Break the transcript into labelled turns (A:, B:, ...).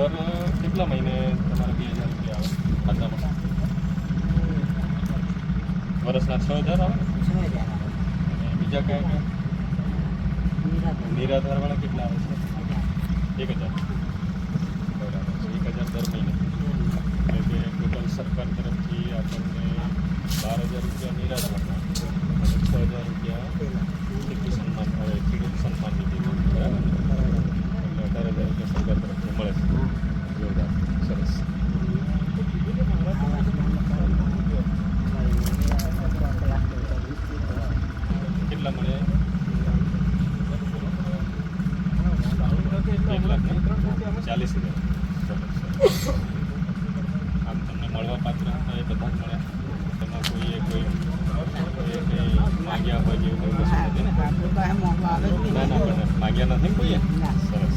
A: દર કેટલા મહિને તમારે બે હજાર રૂપિયા આવે ખાતામાં?
B: વર્ષના છ હજાર આવે?
A: અને બીજા કયા કયા? નિરાધારવાળા કેટલા આવે છે? એક હજાર. બરાબર એક હજાર દર મહિને. એટલે કે ટોટલ સરકાર તરફથી આપણને બાર હજાર રૂપિયા નિરાધાર એક લાખ ચાલીસ હજાર. આમ તમને મળવા પાત્ર હતા એ બધા જ મળ્યા તેમાં કોઈએ કોઈ માગ્યા કંઈ માંગ્યા હોય જેવું ને? ના માંગ્યા નથી કોઈએ? સરસ.